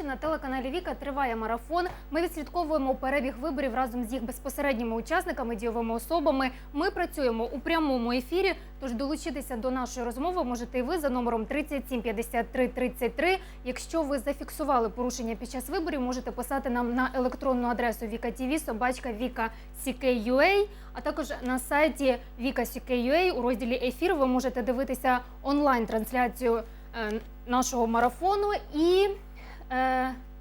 глядачі, на телеканалі Віка триває марафон. Ми відслідковуємо перебіг виборів разом з їх безпосередніми учасниками, дієвими особами. Ми працюємо у прямому ефірі. Тож долучитися до нашої розмови можете і ви за номером 37 53 33. Якщо ви зафіксували порушення під час виборів, можете писати нам на електронну адресу VikaTV, собачка Vika.CK.UA, а також на сайті Vika.CK.UA у розділі ефір ви можете дивитися онлайн-трансляцію е, нашого марафону. І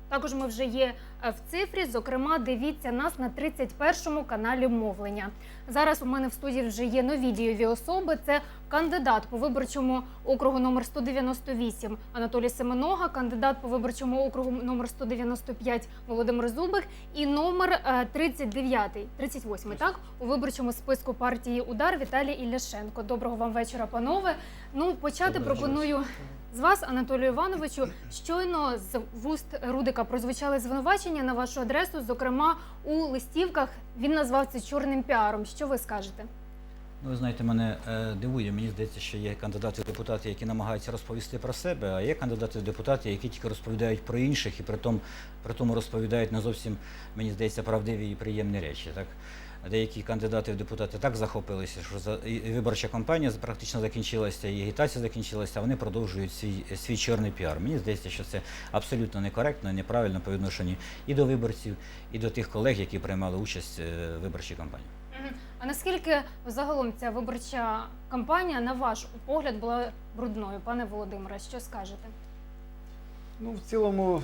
також ми вже є е, в цифрі. Зокрема, дивіться нас на 31-му каналі мовлення. Зараз у мене в студії вже є нові дієві особи. Це кандидат по виборчому округу номер 198 Анатолій Семенога, кандидат по виборчому округу номер 195 Володимир Зубик і номер е, 39, 38, так у виборчому списку партії Удар Віталій Ілляшенко. Доброго вам вечора, панове. Ну почати Доброго пропоную з вас, Анатолію Івановичу. Щойно з вуст Рудика прозвучали звинувачення на вашу адресу. Зокрема, у листівках він назвав це чорним піаром. Що ви скажете? Ну, ви знаєте, мене е, дивує. Мені здається, що є кандидати в депутати, які намагаються розповісти про себе, а є кандидати в депутати, які тільки розповідають про інших і при тому, при тому розповідають не зовсім, мені здається, правдиві і приємні речі. Так? Деякі кандидати в депутати так захопилися, що за виборча кампанія практично закінчилася, і агітація закінчилася, а вони продовжують свій, свій чорний піар. Мені здається, що це абсолютно некоректно, неправильно по відношенню і до виборців, і до тих колег, які приймали участь е, в виборчій кампанії. А наскільки загалом ця виборча кампанія, на ваш погляд, була брудною, пане Володимире? Що скажете? Ну, в цілому,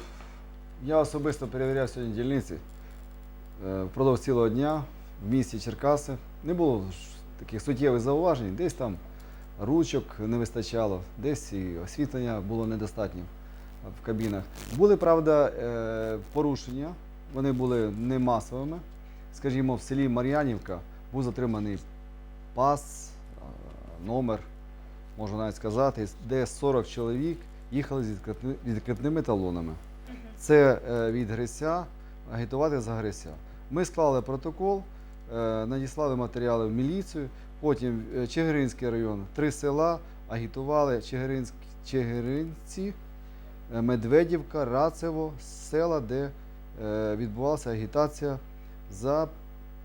я особисто перевіряв сьогодні дільниці е, впродовж цілого дня в місті Черкаси. Не було таких суттєвих зауважень, десь там ручок не вистачало, десь і освітлення було недостатньо в кабінах. Були, правда, е, порушення, вони були не масовими. Скажімо, в селі Мар'янівка був затриманий пас, е, номер, можна навіть сказати, де 40 чоловік їхали з відкритни- відкритними талонами. Це е, від Грися, агітувати за Грися. Ми склали протокол, надіслали матеріали в міліцію, потім е, Чигиринський район, три села агітували Чигиринці, е, Медведівка, Рацево, села, де е, відбувалася агітація за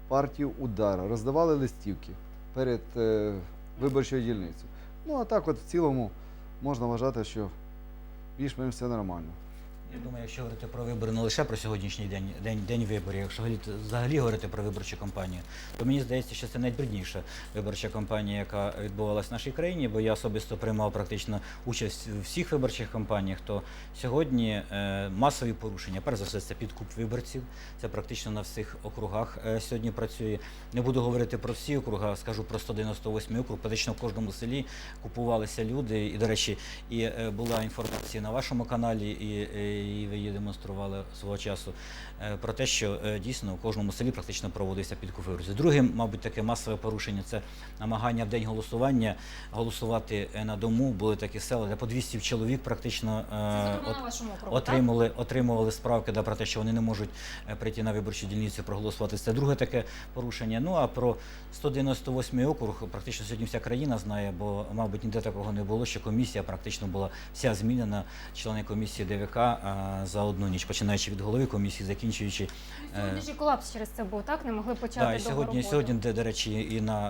партію Удара. Роздавали листівки перед е, виборчою дільницею. Ну а так, от в цілому можна вважати, що більш-менш все нормально. Я думаю, якщо говорити про вибори не лише про сьогоднішній день, день, день виборів, якщо взагалі говорити про виборчу кампанію, то мені здається, що це найбрудніша виборча кампанія, яка відбувалася в нашій країні, бо я особисто приймав практично участь у всіх виборчих кампаніях. То сьогодні е, масові порушення, перш за все, це підкуп виборців. Це практично на всіх округах е, сьогодні працює. Не буду говорити про всі округа, скажу про 198 округ. Практично в кожному селі купувалися люди. І, до речі, і е, була інформація на вашому каналі, і, і ви її демонстрували свого часу е, про те, що е, дійсно у кожному селі практично проводився підкуп виборців. Друге, мабуть, таке масове порушення це намагання в день голосування голосувати е, на дому. Були такі села, де по 200 чоловік практично от- округу, так? отримали, отримували справки да, про те, що вони не можуть прийти на виборчу дільницю проголосувати. Це друге таке порушення. Ну а про 198 округ практично сьогодні вся країна знає, бо, мабуть, ніде такого не було, що комісія практично була вся змінена, члени комісії ДВК за одну ніч, починаючи від голови комісії, закінчуючи. Сьогодні ж і колапс через це був, так? Не могли почати Да, і сьогодні, роботу. сьогодні, де, до речі, і на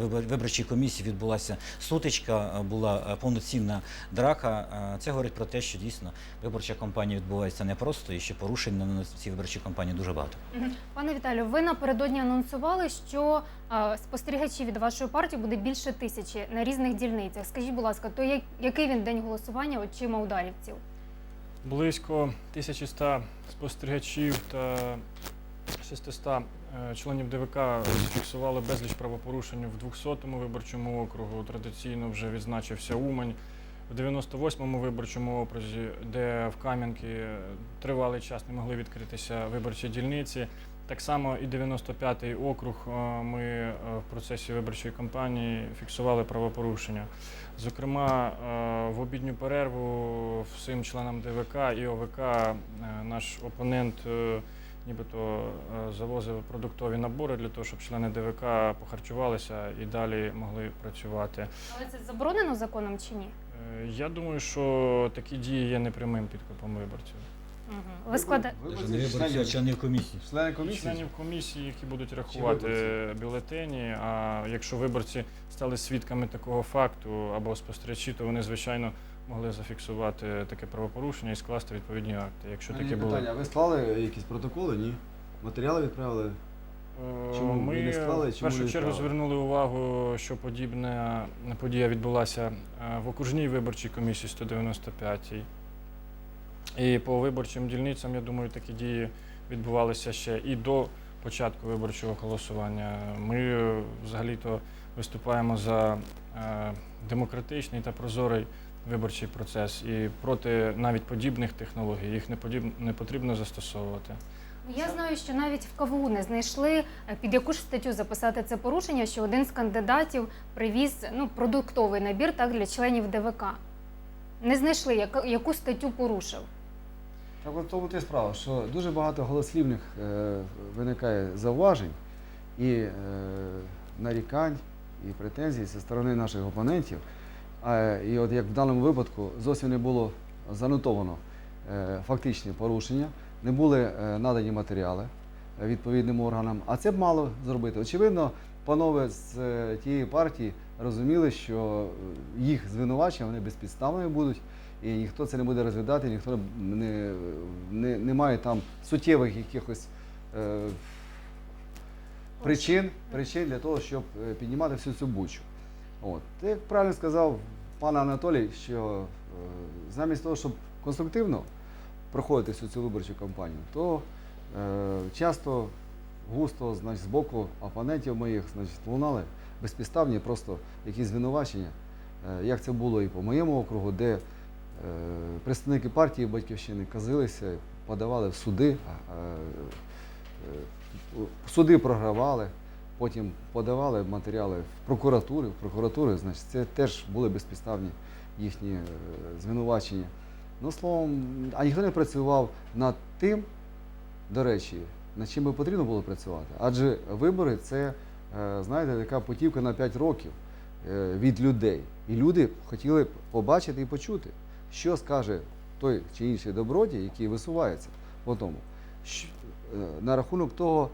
е, виборчій комісії відбулася сутичка, е, була е, повноцінна драка. Е, Це говорить про те, що дійсно виборча кампанія відбувається непросто і що порушень на цій виборчій кампанії дуже багато. Пане Віталію, ви напередодні анонсували, що спостерігачів від вашої партії буде більше тисячі на різних дільницях. Скажіть, будь ласка, то як- який він день голосування очима ударівців? Близько 1100 спостерігачів та 600 е, членів ДВК зафіксували безліч правопорушень в 200-му виборчому округу. Традиційно вже відзначився Умань. В 98-му виборчому окрузі, де в Кам'янки тривалий час не могли відкритися виборчі дільниці. Так само і 95-й округ е, ми е, в процесі виборчої кампанії фіксували правопорушення. Зокрема, е, в обідню перерву всім членам ДВК і ОВК наш опонент нібито завозив продуктові набори для того, щоб члени ДВК похарчувалися і далі могли працювати. Але це заборонено законом чи ні? Я думаю, що такі дії є непрямим підкупом виборців. Ви склада... Даже не виборці, а члени комісії. Члени комісії? Членів комісії, які будуть рахувати бюлетені. А якщо виборці стали свідками такого факту або спостерігачі, то вони, звичайно, могли зафіксувати таке правопорушення і скласти відповідні акти. Якщо таке було. питання, ви склали якісь протоколи? Ні. Матеріали відправили? Е, Чому ви Ми не склали, в чому першу не чергу склали? звернули увагу, що подібна подія відбулася е, в окружній виборчій комісії 195 І по виборчим дільницям, я думаю, такі дії відбувалися ще і до початку виборчого голосування. Ми е, взагалі-то виступаємо за е, демократичний та прозорий виборчий процес і проти навіть подібних технологій. Їх не подіб- не потрібно застосовувати. Я знаю, що навіть в КВУ не знайшли е, під яку ж статтю записати це порушення, що один з кандидатів привіз ну, продуктовий набір так, для членів ДВК. Не знайшли, яку статтю порушив. Так от тому ти справа, що дуже багато голослівних е, виникає зауважень і е, нарікань, і претензій зі сторони наших опонентів. А, і от як в даному випадку зовсім не було занотовано е, фактичні порушення, не були е, надані матеріали е, відповідним органам, а це б мало зробити. Очевидно, панове з е, тієї партії розуміли, що е, їх звинувачення вони безпідставними будуть і ніхто це не буде розглядати, ніхто не, не, не має там суттєвих якихось е, причин, причин для того, щоб е, піднімати всю цю бучу. От. Як правильно сказав пан Анатолій, що е, замість того, щоб конструктивно проходити всю цю виборчу кампанію, то е, часто густо значить, з боку опонентів моїх значить, лунали безпідставні просто якісь звинувачення, е, як це було і по моєму округу, де Представники партії Батьківщини казилися, подавали в суди, е, е, суди програвали, потім подавали матеріали в прокуратуру, в прокуратури, значить, це теж були безпідставні їхні е, звинувачення. Ну, словом, а ніхто не працював над тим, до речі, над чим би потрібно було працювати. Адже вибори це, е, знаєте, така путівка на 5 років е, від людей. І люди хотіли побачити і почути, що скаже той чи інший добродій, який висувається по тому, е, на рахунок того,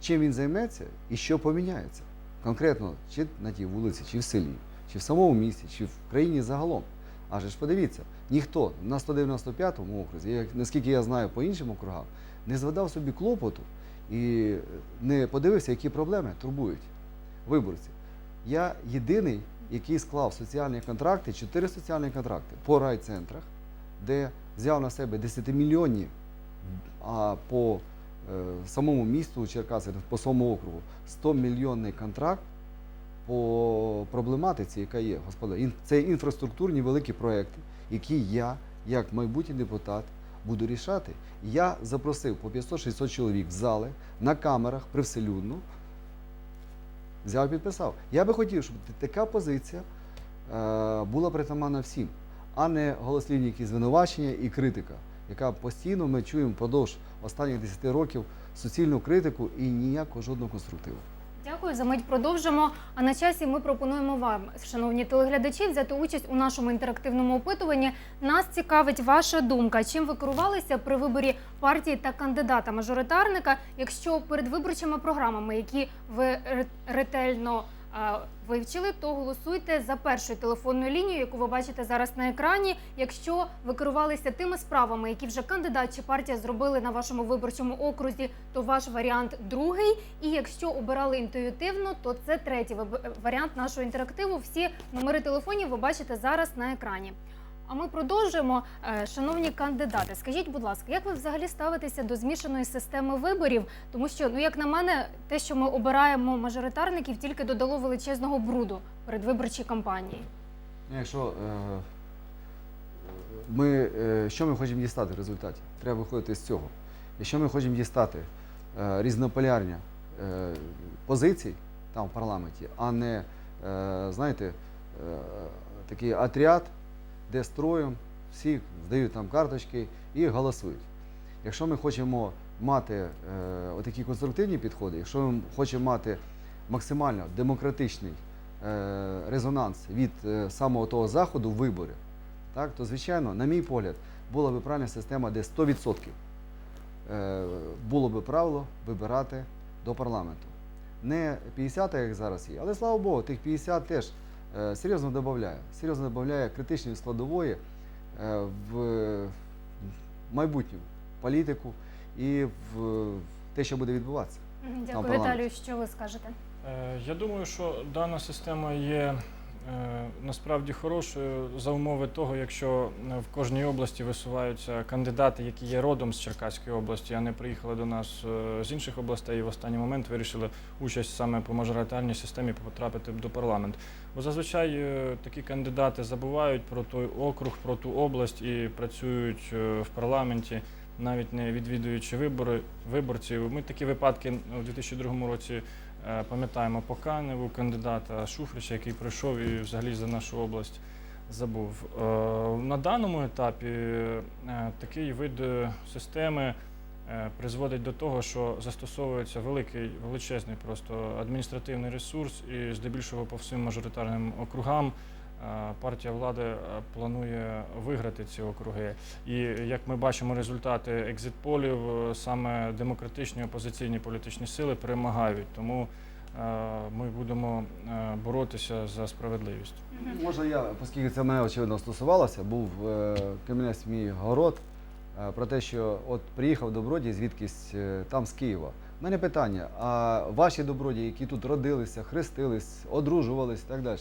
чим він займеться і що поміняється. Конкретно, чи на тій вулиці, чи в селі, чи в самому місті, чи в країні загалом. Адже ж подивіться, ніхто на 195-му окрузі, наскільки я знаю по іншим округам, не згадав собі клопоту і не подивився, які проблеми турбують виборців. Я єдиний, який склав соціальні контракти, чотири соціальні контракти по райцентрах, де взяв на себе 10-мільйонні, а по е, самому місту Черкаси, по самому округу, 100-мільйонний контракт по проблематиці, яка є. Господа, це інфраструктурні великі проекти, які я, як майбутній депутат, буду рішати. Я запросив по 500-600 чоловік в зали на камерах привселюдно, взяв і підписав. Я би хотів, щоб така позиція е, була притаманна всім, а не голослівні якісь звинувачення і критика, яка постійно ми чуємо впродовж останніх 10 років суцільну критику і ніякого жодного конструктиву. Дякую, за мить продовжимо. А на часі ми пропонуємо вам, шановні телеглядачі, взяти участь у нашому інтерактивному опитуванні. Нас цікавить ваша думка. Чим ви керувалися при виборі партії та кандидата мажоритарника, якщо перед виборчими програмами, які ви ре- ретельно вивчили, то голосуйте за першою телефонною лінією, яку ви бачите зараз на екрані. Якщо ви керувалися тими справами, які вже кандидат чи партія зробили на вашому виборчому окрузі, то ваш варіант другий. І якщо обирали інтуїтивно, то це третій варіант нашого інтерактиву. Всі номери телефонів ви бачите зараз на екрані. А ми продовжуємо. Е, Шановні кандидати, скажіть, будь ласка, як ви взагалі ставитеся до змішаної системи виборів? Тому що, ну як на мене, те, що ми обираємо мажоритарників, тільки додало величезного бруду перед виборчій кампанії. Ну, Якщо е, ми, е, що ми хочемо дістати в результаті? Треба виходити з цього. Якщо ми хочемо дістати різнополярні позицій там в парламенті, а не, знаєте, такий отряд, де строєм всі здають там карточки і голосують. Якщо ми хочемо мати е, отакі конструктивні підходи, якщо ми хочемо мати максимально демократичний е, резонанс від е, самого того заходу вибори, так, то звичайно, на мій погляд, була б правильна система, де 100% е, було б правило вибирати до парламенту. Не 50, як зараз є, але слава Богу, тих 50 теж серйозно додає. Серйозно додає критичної складової е, в майбутню політику і в те, що буде відбуватися. Дякую. Віталію. Що ви скажете? Е, Я думаю, що дана система є е, насправді хорошою за умови того, якщо е, в кожній області висуваються кандидати, які є родом з Черкаської області, а не приїхали до нас е, з інших областей і в останній момент вирішили участь саме по мажоритарній системі потрапити до парламенту. Бо зазвичай е, такі кандидати забувають про той округ, про ту область і працюють е, в парламенті. Навіть не відвідуючи вибори виборців. Ми такі випадки у 2002 році Е, Пам'ятаємо Поканеву, кандидата Шуфрича, який прийшов і взагалі за нашу область забув. Е, На даному етапі е, такий вид е, системи е, призводить до того, що застосовується великий, величезний просто адміністративний ресурс, і здебільшого по всім мажоритарним округам е, партія влади е, планує виграти ці округи. І як ми бачимо результати екзит-полів, е, саме демократичні опозиційні політичні сили перемагають. Тому е, ми будемо е, боротися за справедливість. Можна я, оскільки це мене очевидно стосувалося, був е, мій город е, про те, що от приїхав добродій звідкись е, там з Києва. У мене питання: а ваші добродії, які тут родилися, хрестились, одружувались і так далі,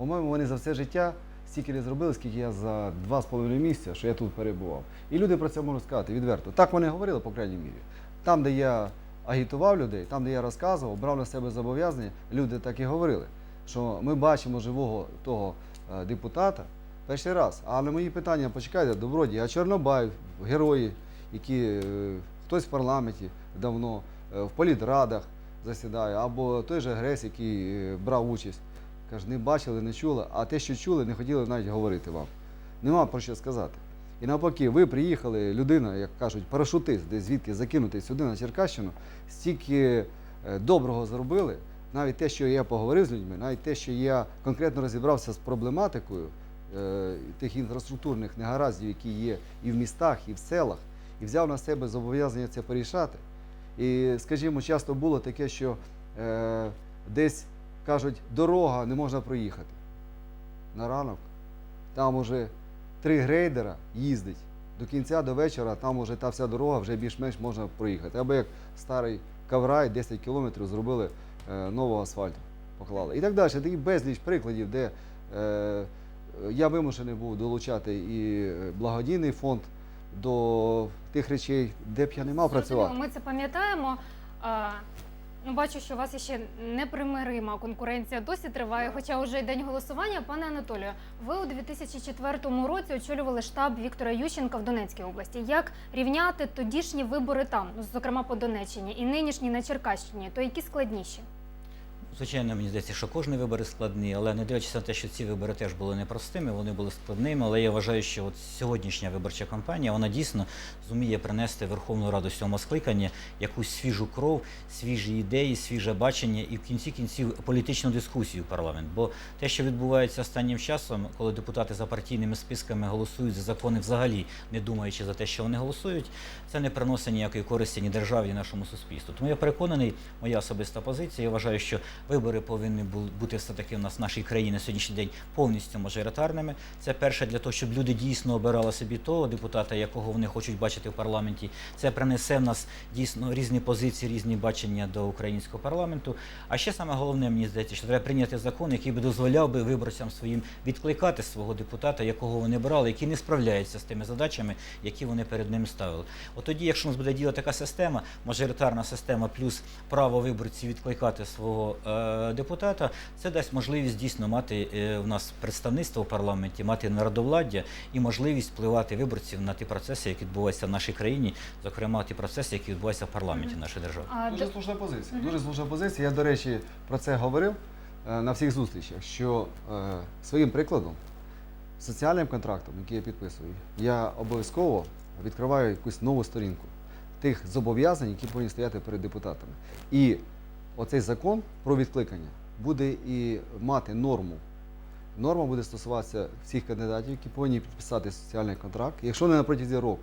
по-моєму, вони за все життя стільки не зробили, скільки я за два з половиною місяця, що я тут перебував. І люди про це можуть сказати відверто. Так вони говорили, по крайній мірі. Там, де я агітував людей, там, де я розказував, брав на себе зобов'язання, люди так і говорили що ми бачимо живого того е, депутата перший раз. А на мої питання, почекайте, добродій, а Чорнобай, герої, які е, хтось в парламенті давно, е, в політрадах засідає, або той же Гресь, який брав участь, каже, не бачили, не чули, а те, що чули, не хотіли навіть говорити вам. Нема про що сказати. І навпаки, ви приїхали, людина, як кажуть, парашутист, десь звідки закинутий сюди на Черкащину, стільки е, доброго зробили. Навіть те, що я поговорив з людьми, навіть те, що я конкретно розібрався з проблематикою е, тих інфраструктурних негараздів, які є і в містах, і в селах, і взяв на себе зобов'язання це порішати. І, скажімо, часто було таке, що е, десь кажуть, дорога не можна проїхати. На ранок там уже три грейдера їздить. До кінця, до вечора, там уже та вся дорога вже більш-менш можна проїхати. Або як старий Каврай, 10 кілометрів зробили е, нового асфальту, поклали. І так далі. Такі безліч прикладів, де е, я вимушений був долучати і е, благодійний фонд до тих речей, де б я не мав працювати. Ми це пам'ятаємо. Ну, бачу, що у вас ще непримирима конкуренція досі триває, хоча вже й день голосування. Пане Анатолію, ви у 2004 році очолювали штаб Віктора Ющенка в Донецькій області. Як рівняти тодішні вибори там, ну, зокрема по Донеччині, і нинішні на Черкащині, то які складніші? Звичайно, мені здається, що кожні вибори складні, але не дивлячись на те, що ці вибори теж були непростими, вони були складними. Але я вважаю, що от сьогоднішня виборча кампанія вона дійсно зуміє принести Верховну Раду сьомого скликання якусь свіжу кров, свіжі ідеї, свіже бачення і в кінці кінців політичну дискусію в парламент. Бо те, що відбувається останнім часом, коли депутати за партійними списками голосують за закони, взагалі не думаючи за те, що вони голосують, це не приносить ніякої користі ні державі, ні нашому суспільству. Тому я переконаний, моя особиста позиція. Я вважаю, що вибори повинні бути все таки у нас в нашій країні на сьогоднішній день повністю мажоритарними. Це перше для того, щоб люди дійсно обирали собі того депутата, якого вони хочуть бачити в парламенті. Це принесе в нас дійсно різні позиції, різні бачення до українського парламенту. А ще саме головне, мені здається, що треба прийняти закон, який би дозволяв би виборцям своїм відкликати свого депутата, якого вони брали, який не справляється з тими задачами, які вони перед ним ставили. От тоді, якщо у нас буде діяти така система, мажоритарна система плюс право виборців відкликати свого е, депутата, це дасть можливість дійсно мати е, в нас представництво в парламенті, мати народовладдя і можливість впливати виборців на ті процеси, які відбуваються в нашій країні, зокрема ті процеси, які відбуваються в парламенті нашої держави. Дуже слушна позиція. Дуже слушна позиція. Я, до речі, про це говорив е, на всіх зустрічах, що е, своїм прикладом, соціальним контрактом, який я підписую, я обов'язково відкриваю якусь нову сторінку тих зобов'язань, які повинні стояти перед депутатами. І оцей закон про відкликання буде і мати норму норма буде стосуватися всіх кандидатів, які повинні підписати соціальний контракт. Якщо вони на протязі року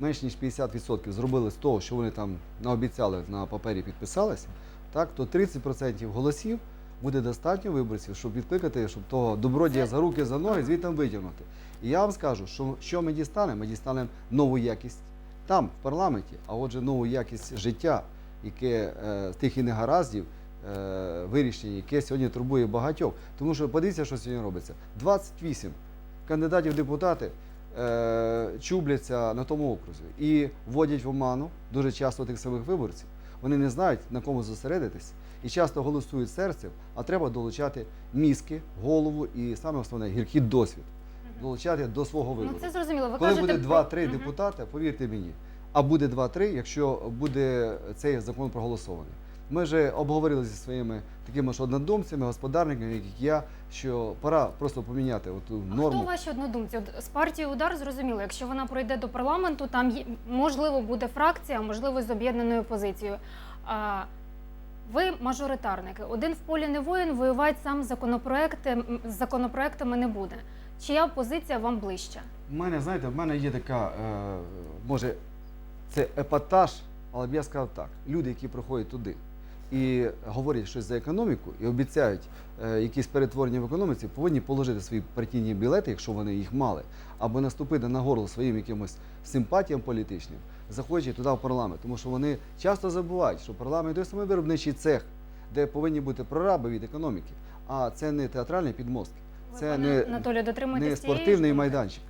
менш ніж 50% зробили з того, що вони там наобіцяли на папері підписалися, так, то 30% голосів буде достатньо виборців, щоб відкликати, щоб того добродія за руки, за ноги звідти витягнути. І я вам скажу, що, що ми дістанемо? Ми дістанемо нову якість там, в парламенті, а отже, нову якість життя, яке е, тих і негараздів, е, вирішення, яке сьогодні турбує багатьох. Тому що подивіться, що сьогодні робиться. 28 кандидатів депутати е, чубляться на тому окрузі і вводять в оману дуже часто тих самих виборців. Вони не знають на кому зосередитись і часто голосують серцем, а треба долучати мізки, голову і саме основне гіркий досвід. Долучати до свого вибору. Ну це зрозуміло. Ви Коли кажете буде про- 2-3 Мгм. депутати, повірте мені, а буде 2-3, якщо буде цей закон проголосований. Ми вже обговорили зі своїми такими ж однодумцями, господарниками, як я, що пора просто поміняти оту А норму. Хто ваші однодумці? От з партії удар зрозуміло. Якщо вона пройде до парламенту, там є, можливо буде фракція, можливо, з об'єднаною позицією. А, ви мажоритарники. Один в полі не воїн, воювати сам законопроекти м, з законопроектами не буде. Чия позиція вам ближча? У мене, знаєте, в мене є така, е, може, це епатаж, але б я сказав так: люди, які проходять туди і говорять щось за економіку і обіцяють е, якісь перетворення в економіці, повинні положити свої партійні білети, якщо вони їх мали, або наступити на горло своїм якимось симпатіям політичним, заходячи туди в парламент. Тому що вони часто забувають, що парламент той самий виробничий цех, де повинні бути прораби від економіки, а це не театральні підмостки. Це пане не, Анатолію, не спортивний майданчик.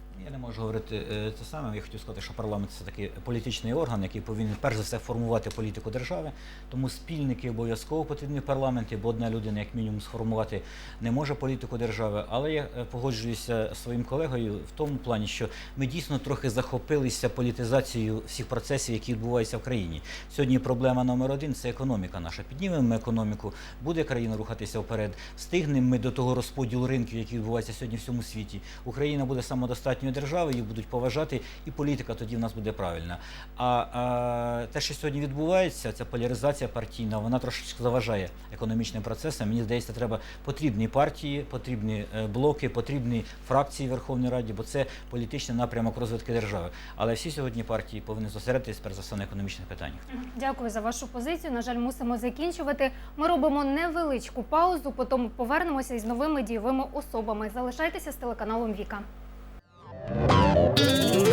Можу говорити е, це саме. Я хотів сказати, що парламент це такий політичний орган, який повинен перш за все формувати політику держави. Тому спільники обов'язково потрібні в парламенті, бо одна людина, як мінімум, сформувати не може політику держави. Але я е, погоджуюся з своїм колегою в тому плані, що ми дійсно трохи захопилися політизацією всіх процесів, які відбуваються в країні. Сьогодні проблема номер один це економіка наша. Піднімемо економіку, буде країна рухатися вперед. Встигнемо ми до того розподілу ринків, який відбувається сьогодні в всьому світі. Україна буде самодостатньою державою, її будуть поважати, і політика тоді в нас буде правильна. А, а те, що сьогодні відбувається, ця поляризація партійна, вона трошечки заважає економічним процесам. Мені здається, треба потрібні партії, потрібні е, блоки, потрібні фракції в Верховній Раді, бо це політичний напрямок розвитку держави. Але всі сьогодні партії повинні зосередитись перш за все на економічних питаннях. Дякую за вашу позицію. На жаль, мусимо закінчувати. Ми робимо невеличку паузу, потім повернемося із новими дійовими особами. Залишайтеся з телеканалом Віка. Thank you.